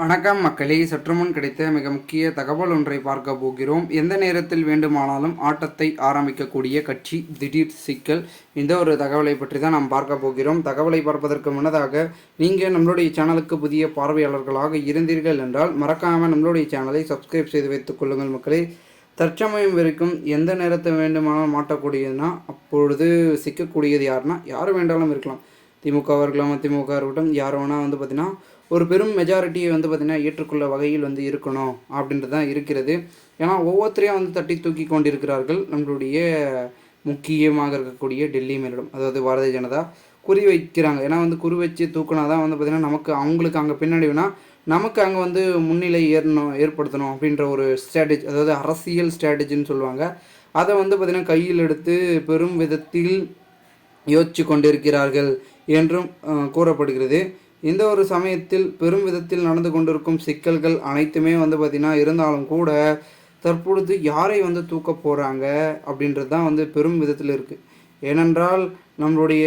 வணக்கம் மக்களே சற்று முன் கிடைத்த மிக முக்கிய தகவல் ஒன்றை பார்க்க போகிறோம். எந்த நேரத்தில் வேண்டுமானாலும் ஆட்டத்தை ஆரம்பிக்கக்கூடிய கட்சி திடீர் சிக்கல் இந்த ஒரு தகவலை பற்றி தான் நாம் பார்க்க போகிறோம். தகவலை பார்ப்பதற்கு முன்னதாக நீங்கள் நம்மளுடைய சேனலுக்கு புதிய பார்வையாளர்களாக இருந்தீர்கள் என்றால் மறக்காமல் நம்மளுடைய சேனலை சப்ஸ்கிரைப் செய்து வைத்துக் கொள்ளுங்கள் மக்களே. தற்சமயம் வரைக்கும் எந்த நேரத்தை வேண்டுமானாலும் மாட்டக்கூடியதுன்னா அப்பொழுது சிக்கக்கூடியது யாருன்னா யார் வேண்டாலும் இருக்கலாம். திமுகவாக இருக்கலாம் அதிமுக இருக்கட்டும் யார் வேணால் வந்து பார்த்திங்கன்னா ஒரு பெரும் மெஜாரிட்டியை வந்து பார்த்திங்கன்னா ஏற்றுக்கொள்ள வகையில் வந்து இருக்கணும் அப்படின்றது தான் இருக்கிறது. ஏன்னா ஒவ்வொருத்தரையும் வந்து தட்டி தூக்கி கொண்டிருக்கிறார்கள். நம்மளுடைய முக்கியமாக இருக்கக்கூடிய டெல்லி மேலிடம் அதாவது பாரதிய ஜனதா குறி வைக்கிறாங்க. ஏன்னா வந்து குறி வச்சு தூக்கினா தான் வந்து பார்த்திங்கன்னா நமக்கு அவங்களுக்கு அங்கே பின்னாடினா நமக்கு அங்கே வந்து முன்னிலை ஏறணும் ஏற்படுத்தணும் அப்படின்ற ஒரு ஸ்ட்ராட்டஜி அதாவது அரசியல் ஸ்ட்ராட்டஜின்னு சொல்லுவாங்க. அதை வந்து பார்த்திங்கன்னா கையில் எடுத்து பெரும் விதத்தில் யோசிச்சு கொண்டிருக்கிறார்கள் என்றும் கூறப்படுகிறது. இந்த ஒரு சமயத்தில் பெரும் விதத்தில் நடந்து கொண்டிருக்கும் சிக்கல்கள் அனைத்துமே வந்து பார்த்திங்கன்னா இருந்தாலும் கூட தற்பொழுது யாரை வந்து தூக்க போகிறாங்க அப்படின்றது தான் வந்து பெரும் விதத்தில் இருக்குது ஏனென்றால் நம்மளுடைய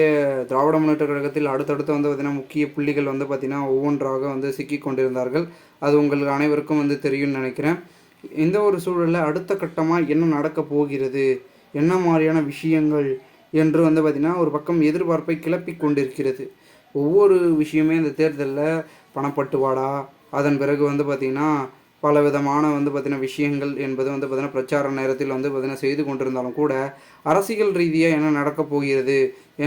திராவிட முன்னேற்ற கழகத்தில் அடுத்தடுத்து வந்து பார்த்திங்கன்னா முக்கிய புள்ளிகள் வந்து பார்த்திங்கன்னா ஒவ்வொன்றாக வந்து சிக்கி கொண்டிருந்தார்கள். அது உங்களுக்கு அனைவருக்கும் வந்து தெரியும்னு நினைக்கிறேன். இந்த ஒரு சூழலில் அடுத்த கட்டமாக என்ன நடக்கப் போகிறது? என்ன மாதிரியான விஷயங்கள் என்று வந்து பார்த்திங்கன்னா ஒரு பக்கம் எதிர்பார்ப்பை கிளப்பி கொண்டிருக்கிறது. ஒவ்வொரு விஷயமே இந்த தேர்தலில் பணப்பட்டுவாடா அதன் பிறகு வந்து பார்த்திங்கன்னா பல விதமான வந்து பார்த்திங்கன்னா விஷயங்கள் என்பது வந்து பார்த்திங்கன்னா பிரச்சார நேரத்தில் வந்து பார்த்திங்கன்னா செய்து கொண்டிருந்தாலும் கூட அரசியல் ரீதியாக என்ன நடக்கப் போகிறது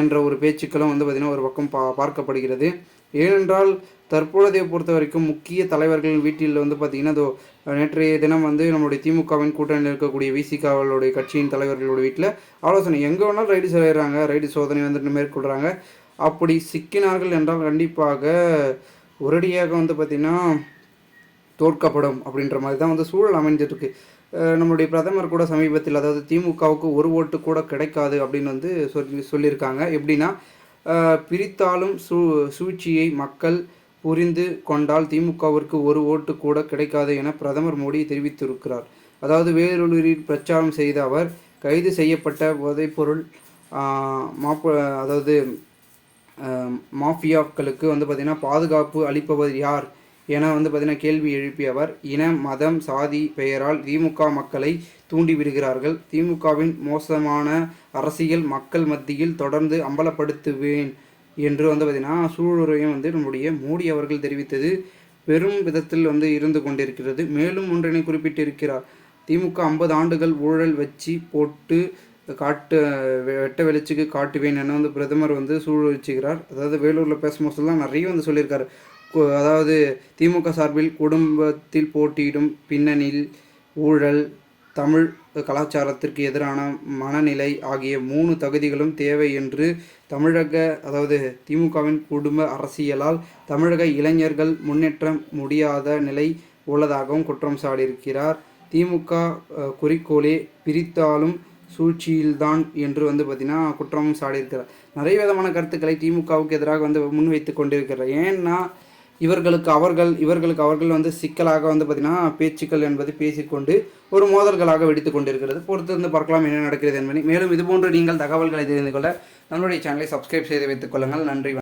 என்ற ஒரு பேச்சுக்களும் வந்து பார்த்திங்கன்னா ஒரு பக்கம் பா பார்க்கப்படுகிறது. ஏனென்றால் தற்பொழுதைய பொறுத்த வரைக்கும் முக்கிய தலைவர்கள் வீட்டில் வந்து பார்த்திங்கன்னா இதோ நேற்றைய தினம் வந்து நம்மளுடைய திமுகவின் கூட்டணியில் இருக்கக்கூடிய விசிகாவளுடைய கட்சியின் தலைவர்களோட வீட்டில் ஆலோசனை. எங்கே வேணாலும் ரைடு செய்கிறாங்க ரைடு சோதனை வந்துட்டு மேற்கொள்கிறாங்க. அப்படி சிக்கினார்கள் என்றால் கண்டிப்பாக ஒரடியாக வந்து பார்த்திங்கன்னா தோற்கப்படும் அப்படின்ற மாதிரி தான் வந்து சூழல் அமைஞ்சிருக்கு நம்முடைய நம்மளுடைய பிரதமர் கூட சமீபத்தில் அதாவது திமுகவுக்கு ஒரு ஓட்டு கூட கிடைக்காது அப்படின்னு வந்து சொல்லி சொல்லியிருக்காங்க. எப்படின்னா பிரித்தாலும் சூ சூழ்ச்சியை மக்கள் புரிந்து கொண்டால் திமுகவிற்கு ஒரு ஓட்டு கூட கிடைக்காது என பிரதமர் மோடி தெரிவித்திருக்கிறார். அதாவது வேலூரில் பிரச்சாரம் செய்த அவர் கைது செய்யப்பட்ட போதைப்பொருள் ஆஹ் மாப்ப அதாவது மாஃபியாக்களுக்கு வந்து பார்த்திங்கன்னா பாதுகாப்பு அளிப்பவர் யார் என வந்து பார்த்திங்கன்னா கேள்வி எழுப்பிய அவர் இன மதம் சாதி பெயரால் திமுக மக்களை தூண்டிவிடுகிறார்கள். திமுகவின் மோசமான அரசியல் மக்கள் மத்தியில் தொடர்ந்து அம்பலப்படுத்துவேன் என்று வந்து பார்த்திங்கன்னா சூளுரையும் வந்து நம்முடைய மோடி அவர்கள் தெரிவித்தது பெரும் விதத்தில் வந்து இருந்து கொண்டிருக்கிறது. மேலும் ஒன்றினை குறிப்பிட்டிருக்கிறார். திமுக ஐம்பது ஆண்டுகள் ஊழல் வச்சு போட்டு காட்டு வெ- வெட்ட வெளிச்சுக்கு காட்டுவேன் என வந்து பிரதமர் வந்து சூழ்ச்சிக்கிறார். அதாவது வேலூரில் பேசும்போதெல்லாம் நிறைய வந்து சொல்லியிருக்காரு. அதாவது திமுக சார்பில் குடும்பத்தில் போட்டியிடும் பின்னணியில் ஊழல் தமிழ் கலாச்சாரத்திற்கு எதிரான மனநிலை ஆகிய மூணு தகுதிகளும் தேவை என்று தமிழக அதாவது திமுகவின் குடும்ப அரசியலால் தமிழக இளைஞர்கள் முன்னேற்ற முடியாத நிலை உள்ளதாகவும் குற்றம் சாட்டியிருக்கிறார். திமுக குறிக்கோளே பிரித்தாலும் சூழ்ச்சியில்தான் என்று வந்து பார்த்திங்கன்னா குற்றமும் சாடியிருக்கிறார். நிறைய விதமான கருத்துக்களை திமுகவுக்கு எதிராக வந்து முன்வைத்து கொண்டிருக்கிறார். ஏன்னா இவர்களுக்கு அவர்கள் இவர்களுக்கு அவர்கள் வந்து சிக்கலாக வந்து பார்த்திங்கன்னா பேச்சுக்கள் என்பது பேசிக்கொண்டு ஒரு மோதல்களாக வெடித்து கொண்டிருக்கிறது. பொறுத்து வந்து பார்க்கலாம் என்ன நடக்கிறது என்பதை. மேலும் இதுபோன்று நீங்கள் தகவல்களை தெரிந்து கொள்ள நம்மளுடைய சேனலை சப்ஸ்கிரைப் செய்து வைத்துக் கொள்ளுங்கள். நன்றி